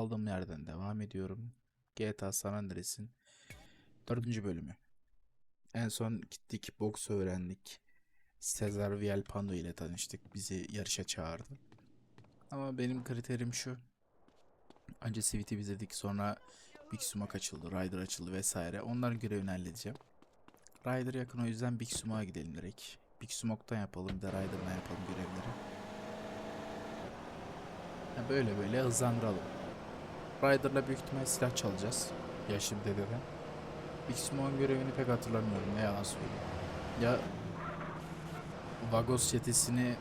Kaldığım yerden devam ediyorum. GTA San Andreas'in dördüncü bölümü. En son gittik, boks öğrendik. Cesar Villalpando ile tanıştık. Bizi yarışa çağırdı. Ama benim kriterim şu. Önce CVT bitirdik, sonra Big Sumak açıldı, Rider açıldı vesaire. Onların görevini halledeceğim. Rider yakın o yüzden Big Sumak'a gidelim direkt. Big Smoke'tan yapalım, bir de Rider'dan yapalım görevleri. Ya böyle böyle hızlandıralım. Rider'la büyük ihtimal silah çalacağız. Yaşım dededen. Big Smoke'un görevini pek hatırlamıyorum ne yalan söyleyeyim. Ya Vagos çetesini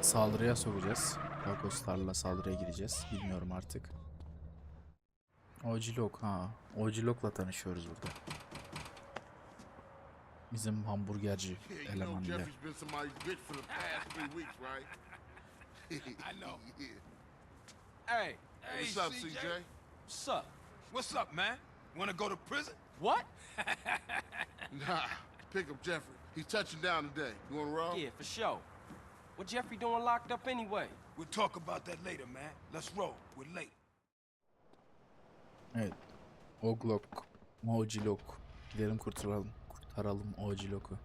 saldırıya sokacağız. Vagoslarla saldırıya gireceğiz. Bilmiyorum artık. Ojilok ha. Ojilok'la tanışıyoruz burada. Bizim hamburgerci elemanıyla. Jeffrey's been somebody's bitch for the past three weeks, right? I know. Yeah. Hey, What's up, CJ? What's up? What's up, man? Wanna go to prison? What? Nah, pick up Jeffrey. He's touching down today. You want to roll? Yeah, for sure. What Jeffrey doing locked up anyway? We'll talk about that later, man. Let's roll. We're late. Evet. Oglok. Mojilok. Gidelim kurtaralım. Kurtaralım Ojilok'u.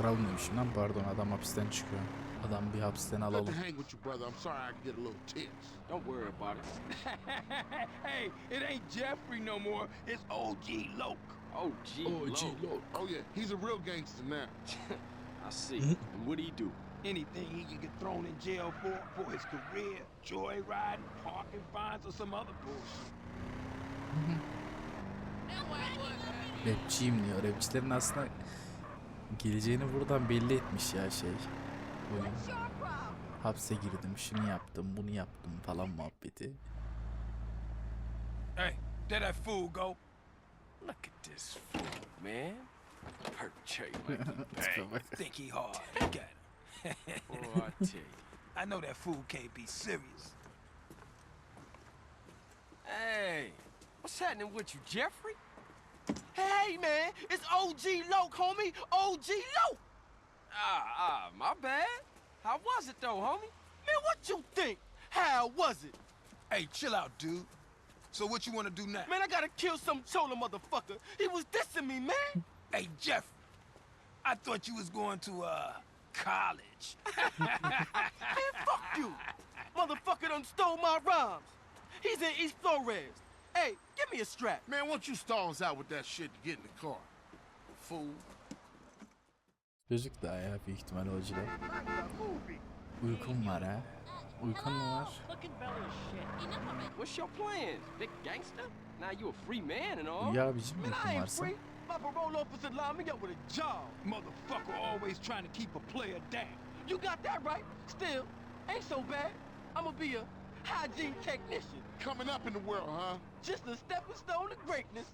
Kurtaralım demişim lan pardon adam hapisten çıkıyor. Adam bir hapisten Good to alalım. hang with you, brother. I'm sorry I get a little tense. Don't worry about it. hey, it ain't Jeffrey no more. It's OG Loke. Oh, gee, Lord. Oh, yeah, he's a real gangster now. I see. And what do he do? Anything he can get thrown in jail for, for his career, joyriding, parking fines, or some other bullshit. Rapçiyim diyor. Rapçilerin aslında geleceğini buradan belli etmiş ya şey. Oyun. Hapse girdim, şunu yaptım, bunu yaptım falan muhabbeti. Hey, there that fool go. Look at this fool. Man, perpetrate like he bak. Think he hard. Look at him. Boy, I tell you. I know that fool can't be serious. Hey, what's happening with you, Jeffrey? Hey, man, it's OG Loke, homie. OG Loke. Ah, ah, my bad. How was it though, homie? Man, what you think? How was it? Hey, chill out, dude. So what you wanna do now? Man, I gotta kill some chola motherfucker. He was dissing me, man. Hey, Jeff. I thought you was going to, uh, college. Man, fuck you. Motherfucker done stole my rhymes. He's in East Flores. Hey, give me a strap. Man, why don't you stall us out with that shit to get in the car? Fool. Çocuk daha ya büyük ihtimal Ojilok. Uykum var ha. Uykun mu var? What's your plans, big gangster? Now you a free man and all. Ya abicim Man, I ain't varsa. free. My parole officer lined me up with a job. Motherfucker always trying to keep a player down. You got that right. Still, ain't so bad. I'ma be a hygiene technician. Coming up in the world, huh? Just a stepping stone to greatness.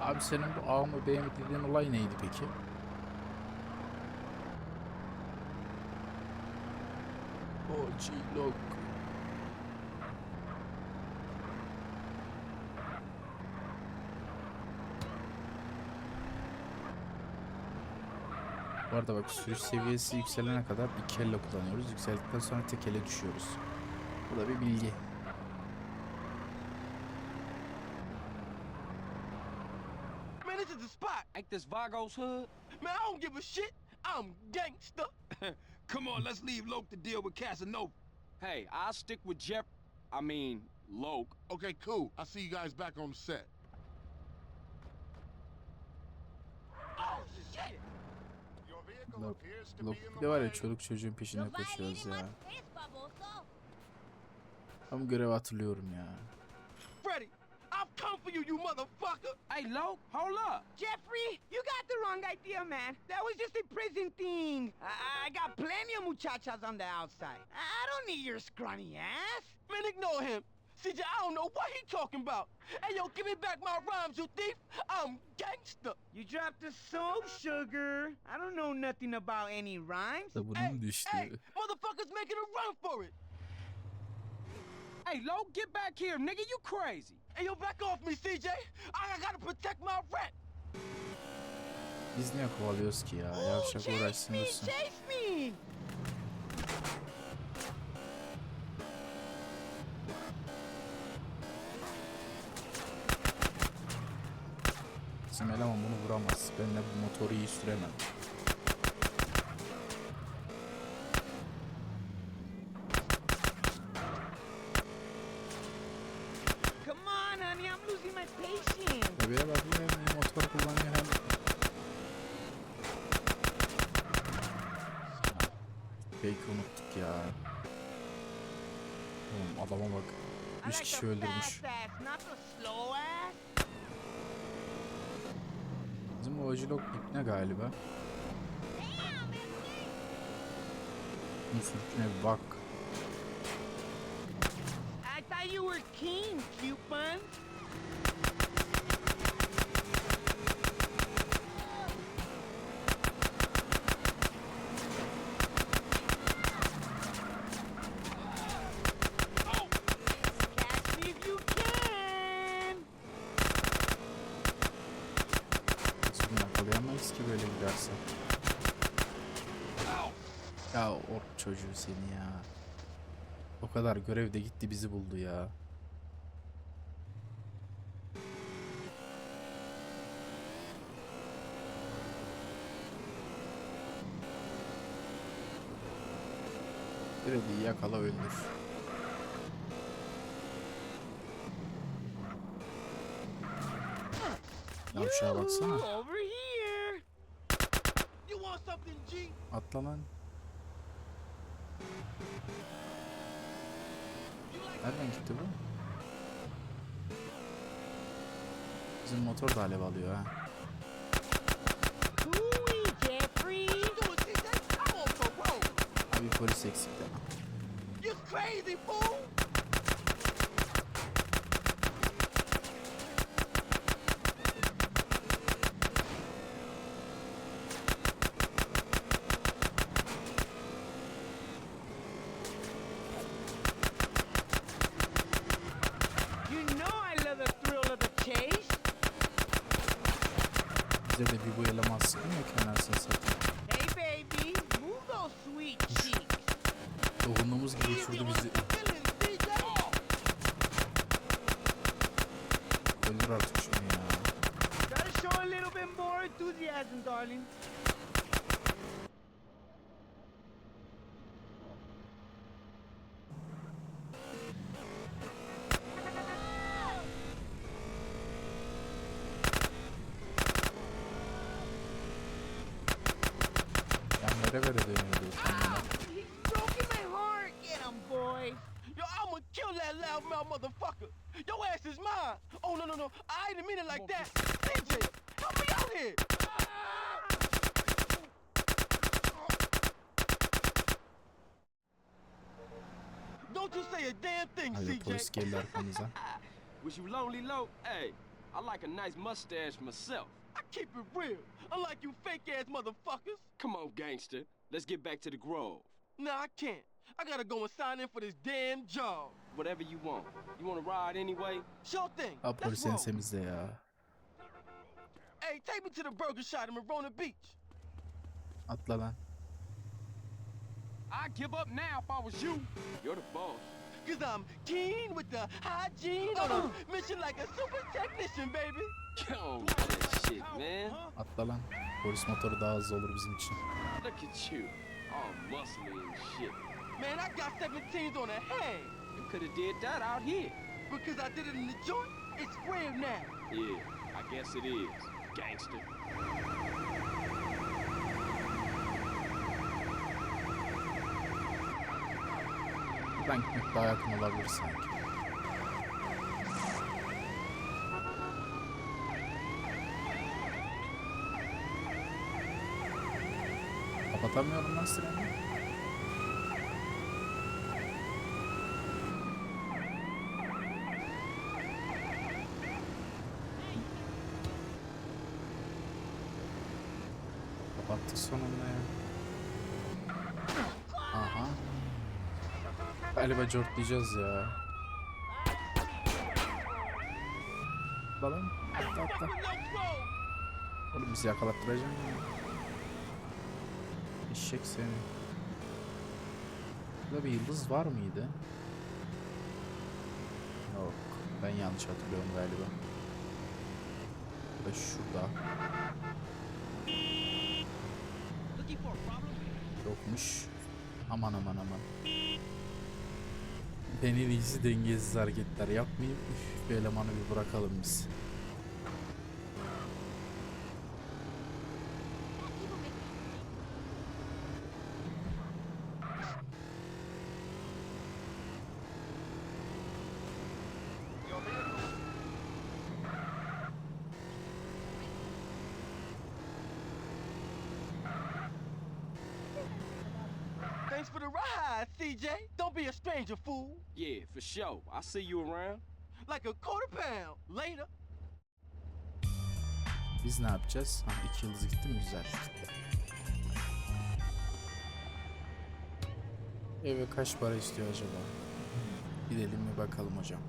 Abi senin bu A mı B mi dediğin olay neydi peki? Ojilok. Bu arada bak sürüş seviyesi yükselene kadar iki elle kullanıyoruz. Yükseldikten sonra tek ele düşüyoruz. Bu da bir bilgi. Man, this is the spot. Ain't this Vagos hood? Man, I don't give a shit. I'm gangster. Come on, let's leave Loke to deal with Casanova. Hey, I'll stick with Jeff. I mean, Loke. Okay, cool. I'll see you guys back on set. Oh, shit. Lok bir de var ya çoluk çocuğun peşinde koşuyoruz ya. Tam görevi hatırlıyorum ya. Freddy, I've come for you, you motherfucker. Hey, Loke, hold up. Jeffrey, you got the wrong idea, man. That was just a prison thing. I, I got plenty of muchachas on the outside. I don't need your scrawny ass. Man, ignore him. CJ, I don't know what he talking about. Hey, yo, give me back my rhymes, you thief. I'm gangster. You dropped the soap, sugar. I don't know nothing about any rhymes. Da Hey, düştü. hey, motherfuckers making a run for it. Hey, Loke, get back here, nigga. You crazy. Hey, yo, back off me, CJ. I gotta protect my rent. Biz niye kovalıyoruz ki ya? Ooh, Yavşak chase uğraşsın me, dursun. chase me! Bizim eleman bunu vuramaz. Ben de bu motoru iyi süremem. Bebeğe bak bu hem motor kullanıyor hem... Belki unuttuk ya. Oğlum adama bak. I 3 like kişi öldürmüş. fast ass, not the slow ass. Bizim bu Ojilok ne galiba? Bir bak. I thought you were king, coupon. Catch me if you can. Seni yakalayamayız ki böyle giderse. Ya ork çocuğu seni ya. O kadar görevde gitti bizi buldu ya. Freddy'yi yakala öldür. Yavşağa baksana. Atla lan. Nereden gitti bu? Bizim motor da alev alıyor ha. Abi polis eksikti. You crazy fool? Enthusiasm, darling. Yani ah, vere vere dönüyordu utanmadan. He's broken my heart. Get him, boys. Yo, I'ma kill that loudmouth motherfucker. Your ass is mine. Oh, no, no, no. I didn't mean it like that. CJ, help me out here. Don't you say a damn thing, Hadi polis geldi arkamıza. Was you lonely, low? Hey, I like a nice mustache myself. I keep it real, unlike you fake ass motherfuckers. Come on, gangster. Let's get back to the Grove. Nah, I can't. I gotta go and sign in for this damn job. Whatever you want. You want to ride anyway? Sure thing. Ha Let's polis roll. ensemizde ya. Hey, take me to the burger shop in Marona Beach. Atla lan. I'd give up now if I was you. You're the boss. Cause I'm keen with the hygiene on a mission like a super technician, baby. Get on with that shit, man. Atla lan. Polis motoru daha hızlı olur bizim için. Look at you. All muscly and shit. Man, I got 17s on a hang. You could have did that out here. Because I did it in the joint, it's square now. Yeah, I guess it is, gangster. Buradan gitmek daha yakın olabilir sanki. Kapatamıyorum lan sireni. Galiba cortlayacağız ya. Atla lan. Atla atla. Oğlum bizi yakalattıracaksın ya. Eşek seni. Burada bir yıldız var mıydı? Yok. Ben yanlış hatırlıyorum galiba. Bu da şurada. Yokmuş. Aman aman aman. Ben en iyisi dengesiz hareketler yapmayayım. Üf, bu elemanı bir bırakalım biz. Thanks for the ride, CJ. Don't be a stranger, fool. I'll see you around. Like a quarter pound. Later. Biz ne yapacağız? Ha, iki yıldız gitti mi? Güzel. Eve kaç para istiyor acaba? Gidelim bir bakalım hocam.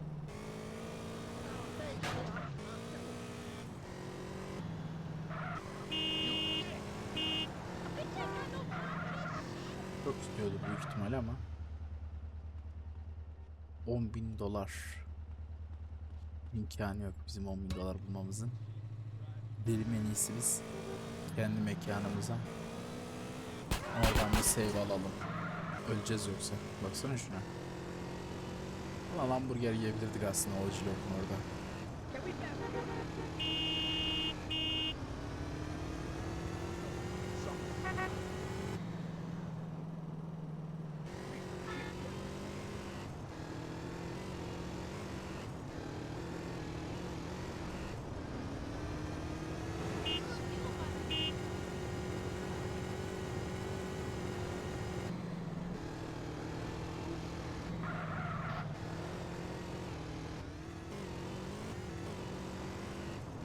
Çok istiyordu büyük ihtimal ama. 10 bin dolar. İmkanı yok bizim 10 bin dolar bulmamızın. Gidelim en iyisi biz kendi mekanımıza. Oradan bir save alalım. Öleceğiz yoksa. Baksana şuna. Ulan hamburger yiyebilirdik aslında o lokma orada.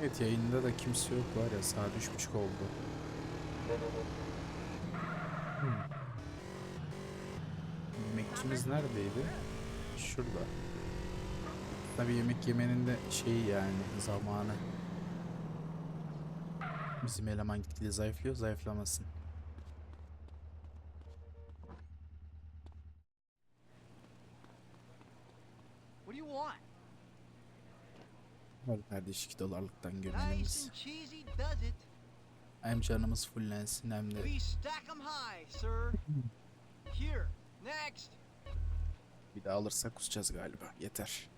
Evet yayında da kimse yok var ya saat üç buçuk oldu. Hmm. Yemekçimiz neredeydi? Şurada. Tabi yemek yemenin de şeyi yani zamanı. Bizim eleman gitgide zayıflıyor zayıflamasın. What do you want? Var kardeş 2 dolarlıktan gömelim. Hem canımız fullensin hem de bir daha alırsak kusacağız galiba. Yeter.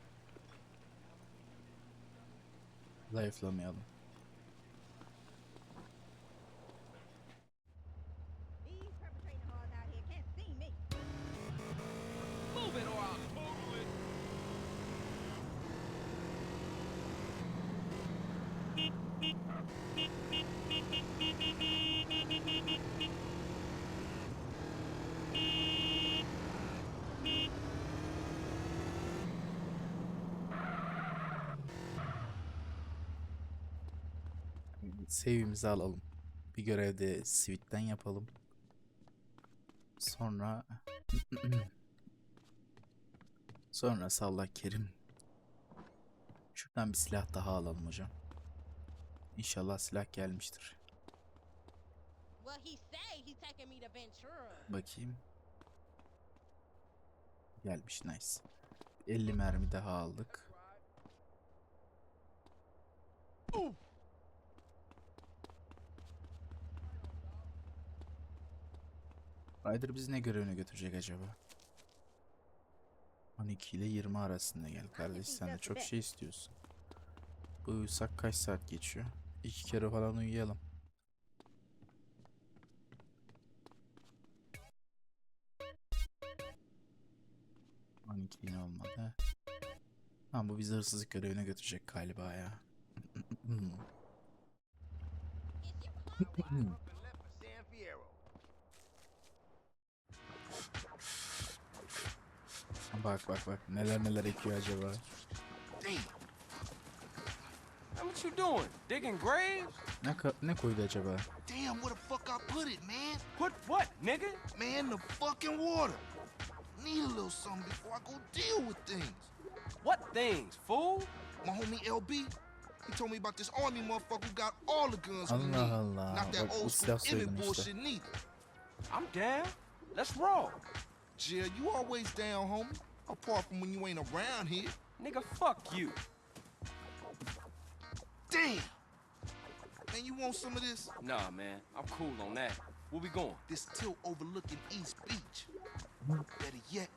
Zayıflamayalım. These perpetrating hard out here can't see me. Move it or I'll totally. Save'imizi alalım. Bir görevde Sweet'ten yapalım. Sonra Sonra sallah kerim. Şuradan bir silah daha alalım hocam. İnşallah silah gelmiştir. Bakayım. Gelmiş nice. 50 mermi daha aldık. Ryder bizi ne görevine götürecek acaba? 12 ile 20 arasında gel kardeş sen de çok şey istiyorsun. Bu uyusak kaç saat geçiyor? İki kere falan uyuyalım. Yine olmadı. Tamam bu bizi hırsızlık görevine götürecek galiba ya. bak bak bak neler neler ekiyor acaba. Man, what you doing? Digging graves? Ne, ka- ne koydu acaba? Damn, where the fuck I put it, man? Put what, nigga? Man, the fucking water. Need a little something before I go deal with things. What things, fool? My homie LB, He told me about this army motherfucker who got all the guns we Allah need. Allah. Not that Bak old school silah Emmett bullshit neither. I'm down. Let's roll. Jill, you always down, homie. Apart from when you ain't around here. Nigga, fuck you. Damn! Man, you want some of this? Nah, man. I'm cool on that. Where we going? This tilt overlooking East Beach. Better yet,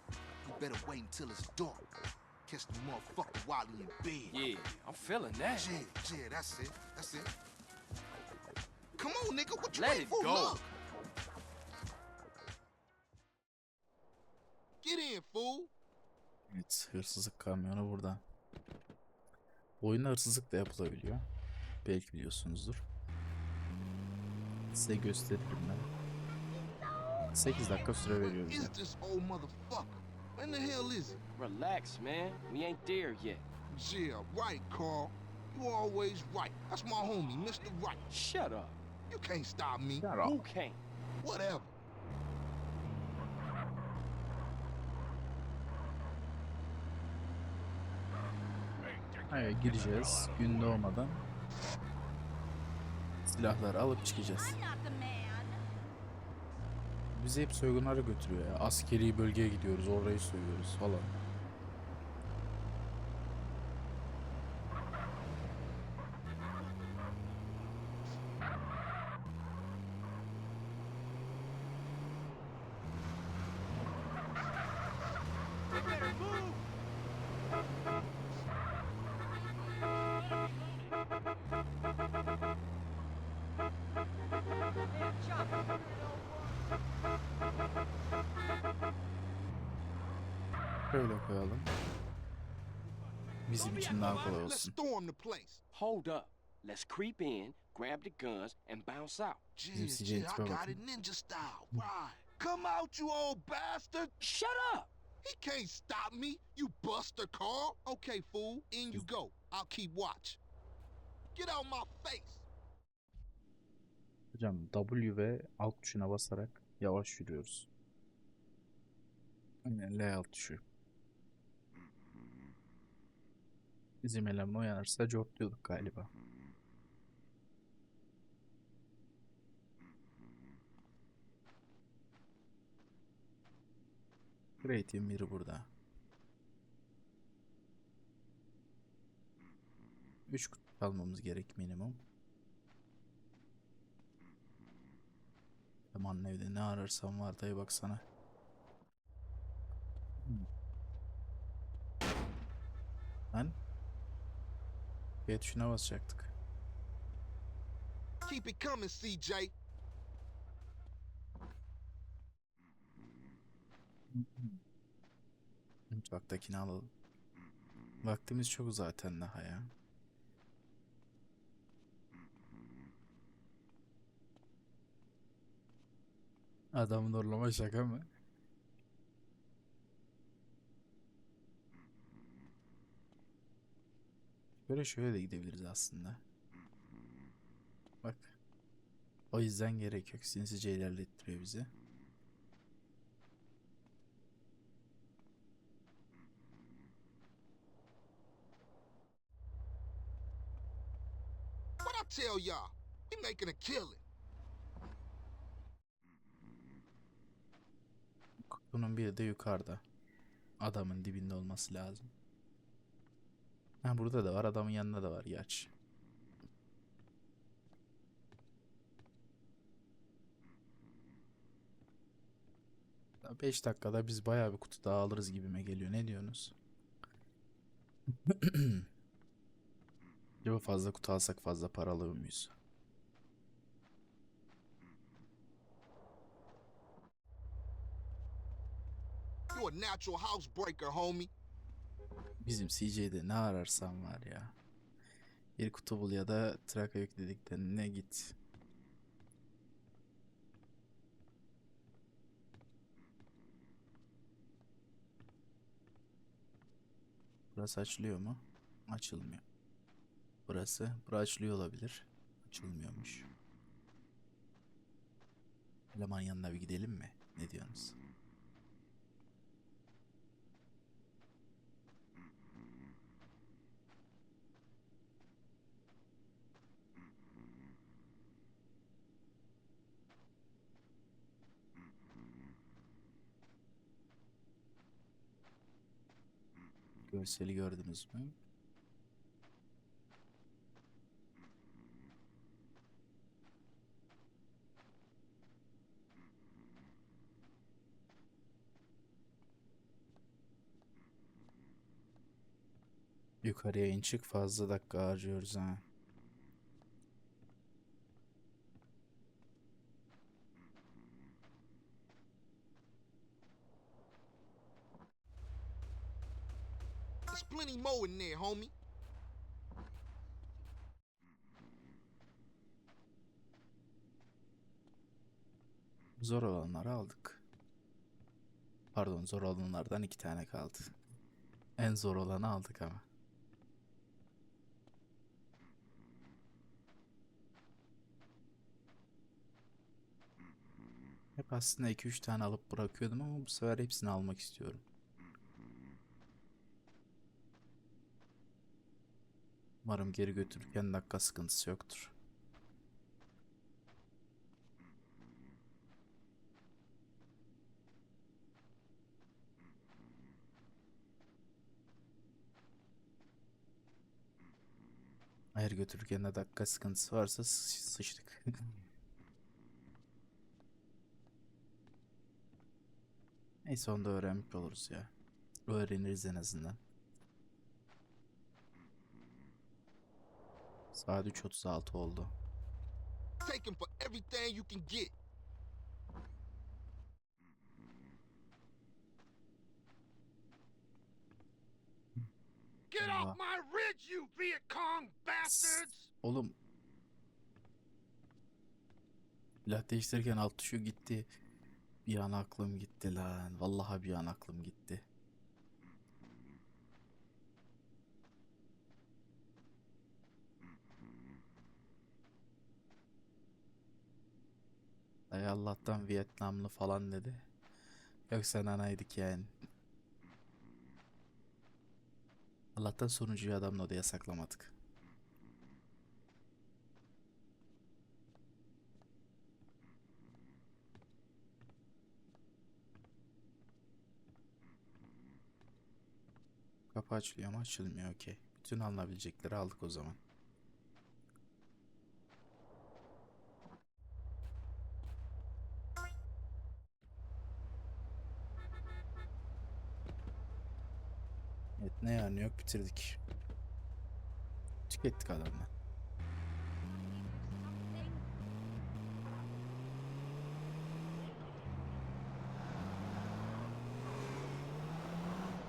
you better wait until it's dark. Catch the motherfucker while he in bed. Yeah, I'm feeling that. Yeah, yeah, that's it. That's it. Come on, nigga. What you Let waiting it for? go. Look. Get in, fool. Evet, hırsızlık kamyonu burada. Oyunda hırsızlık da yapılabiliyor. Belki biliyorsunuzdur. Size gösteririm ben. 8 dakika süre veriyor Is bize. this old motherfucker? When the hell is it? Relax, man. We ain't there yet. Yeah, right, Carl. You always right. That's my homie, Mr. Right. Shut up. You can't stop me. Who can't? Whatever. Hayır, gireceğiz. Gün doğmadan. Silahları alıp çıkacağız. Bizi hep soygunlara götürüyor ya. Askeri bölgeye gidiyoruz, orayı soyuyoruz falan. Böyle koyalım. Bizim için daha kolay olsun. Hold up. Let's creep in, grab the guns, and bounce out. Yeah, I got it ninja style. Right. Come out, you old bastard. Shut up! He can't stop me, you buster Carl. Okay, fool, in you go. I'll keep watch. Get out my face. Hocam W ve alt tuşuna basarak yavaş yürüyoruz. Aynen L alt tuşu. Bizim eleman uyanırsa cortluyorduk galiba. Great'in biri burada. 3 kutu almamız gerek minimum. Aman evde ne ararsam var dayı baksana. Hmm. Lan. B tuşuna basacaktık. Keep it coming, CJ. Mutfaktakini alalım. Vaktimiz çok zaten daha ya. Adam zorlama şaka mı? Böyle şöyle de gidebiliriz aslında. Bak. O yüzden gerek yok. Sinsice ilerlettiriyor bizi. Tell y'all? We making a killing. Bunun biri de yukarıda. Adamın dibinde olması lazım. Ha burada da var. Adamın yanında da var gerçi. 5 dakikada biz bayağı bir kutu daha alırız gibime geliyor. Ne diyorsunuz? Acaba fazla kutu alsak fazla para alır mıyız? You a natural housebreaker, homie. Bizim CJ'de ne ararsan var ya. Bir kutu bul ya da traka yüklediklerine git. Burası açılıyor mu? Açılmıyor. Burası, bura açılıyor olabilir. Açılmıyormuş. Eleman yanına bir gidelim mi? Ne diyorsunuz? Görseli gördünüz mü? Yukarıya in çık fazla dakika harcıyoruz ha. Plenty more in there, homie. Zor olanları aldık. Pardon zor olanlardan iki tane kaldı. En zor olanı aldık ama. Hep aslında 2-3 tane alıp bırakıyordum ama bu sefer hepsini almak istiyorum. Umarım geri götürürken dakika sıkıntısı yoktur. Hayır götürürken de dakika sıkıntısı varsa sı- sıçtık. Neyse onu da öğrenmiş oluruz ya. Öğreniriz en azından. Saat 3.36 oldu. Take him for everything you can get. Get off my ridge, you Viet Cong bastards! Oğlum. Silah değiştirirken alt tuşu gitti. Bir an aklım gitti lan. Vallahi bir an aklım gitti. Ay Allah'tan Vietnamlı falan dedi. Yoksa nanaydık yani. Allah'tan sonuncuyu adamla odaya saklamadık. Kapı açılıyor ama açılmıyor okey. Bütün alınabilecekleri aldık o zaman. Ne yani yok bitirdik. Tükettik adamla.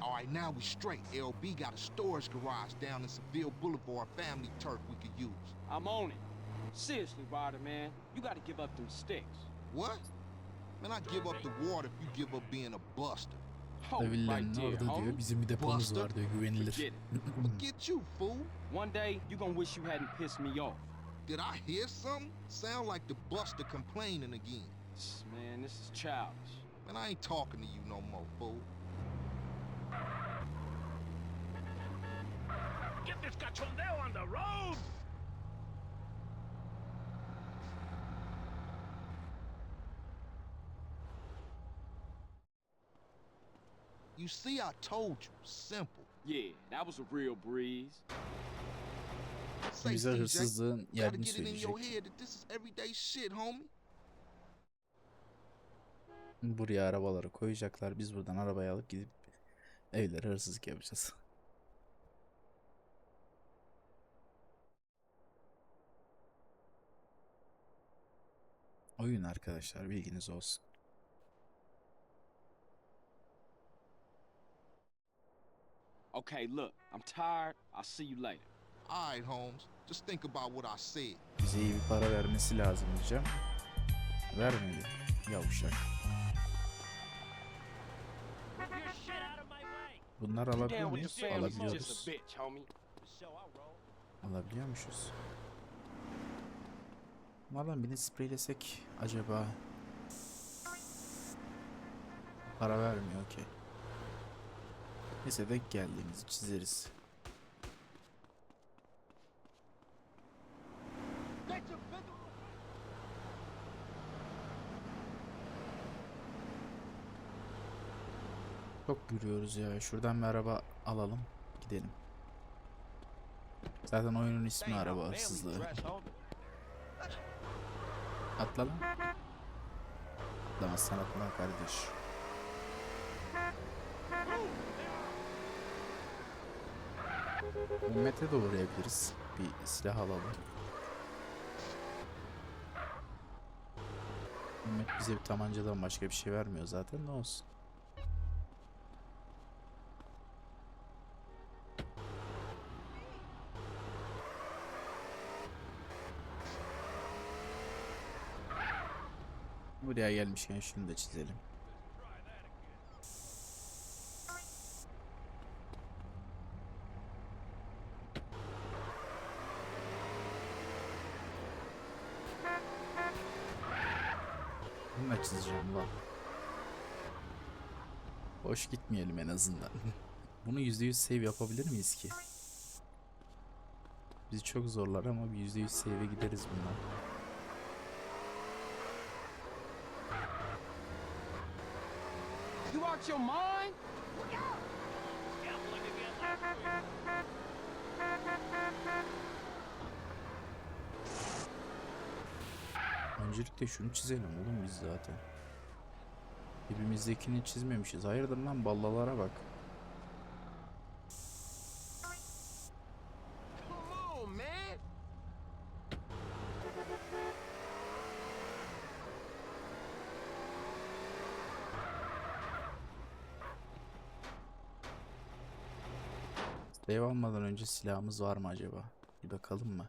All right, now we straight. LB got a storage garage down in Seville Boulevard, family turf we could use. I'm on it. Seriously, Ryder, man. You gotta give up them sticks. What? Man, I give up the water if you give up being a buster. Hold right Villenin there, orada diyor. homie. Bizim bir depomuz Buster. var diyor. Güvenilir. Forget it. Get you, fool. One day, you gonna wish you hadn't pissed me off. Did I hear something? Sound like the buster complaining again. Man, this is childish. Man, I ain't talking to you no more, fool. Get this cachondeo on the road! You see, I told you. Simple. Yeah, that was a real breeze. Bize hırsızlığın gotta yerini get it in your söyleyecek. head that this is everyday shit, homie. Buraya arabaları koyacaklar. Biz buradan arabayı alıp gidip evlere hırsızlık yapacağız. Oyun arkadaşlar bilginiz olsun. Okay, look, I'm tired. I'll see you later. All right, Holmes. Just think about what I said. Bize iyi bir para vermesi lazım diyeceğim. Vermedi. Way. Bunlar alabiliyor muyuz? Alabiliyoruz. Alabiliyormuşuz. Bunlardan birini spreylesek acaba? Para vermiyor okey. Neyse denk geldiğimizi çizeriz. Çok yürüyoruz ya. Şuradan bir araba alalım gidelim. Zaten oyunun ismi araba hırsızlığı. Atla lan. Atlamazsan atma kardeş. Mehmet'e de uğrayabiliriz. Bir silah alalım. Mehmet bize bir tabancadan başka bir şey vermiyor zaten ne olsun. Buraya gelmişken şunu da çizelim. Bunu da çizeceğim lan. Boş gitmeyelim en azından. Bunu %100 save yapabilir miyiz ki? Bizi çok zorlar ama bir %100 save'e gideriz bundan. You out your mind? Öncelikle şunu çizelim oğlum biz zaten. Dibimizdekini çizmemişiz. Hayırdır lan ballalara bak. Save almadan önce silahımız var mı acaba? Bir bakalım mı?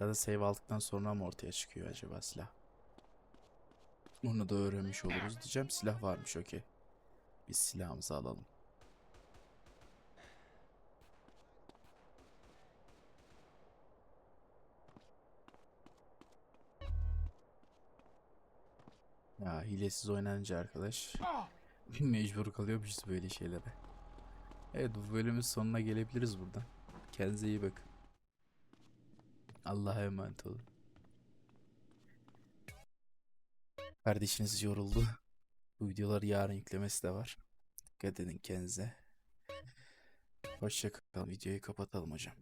Ya da save aldıktan sonra mı ortaya çıkıyor acaba silah? Onu da öğrenmiş oluruz diyeceğim. Silah varmış okey. Biz silahımızı alalım. Ya hilesiz oynanınca arkadaş mecbur kalıyormuşuz böyle şeylere. Evet bu bölümün sonuna gelebiliriz buradan. Kendinize iyi bakın. Allah'a emanet olun. Kardeşiniz yoruldu. Bu videoları yarın yüklemesi de var. Dikkat edin kendinize. Hoşçakalın. Videoyu kapatalım hocam.